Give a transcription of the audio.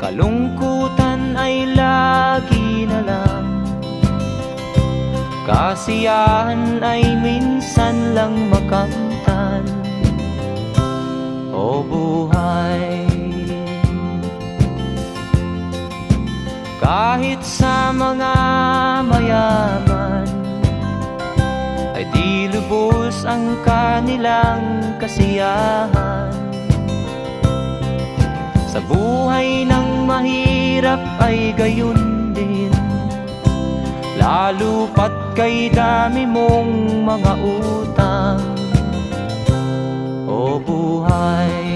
Kalungkutan ay lagi na lang. Kasiyahan ay minsan lang makamtan O buhay. Kahit sa mga mayaman Ay di lubos ang kanilang kasiyahan buhay ng mahirap ay gayon din. Lalo pat kay dami mong mga utang. O buhay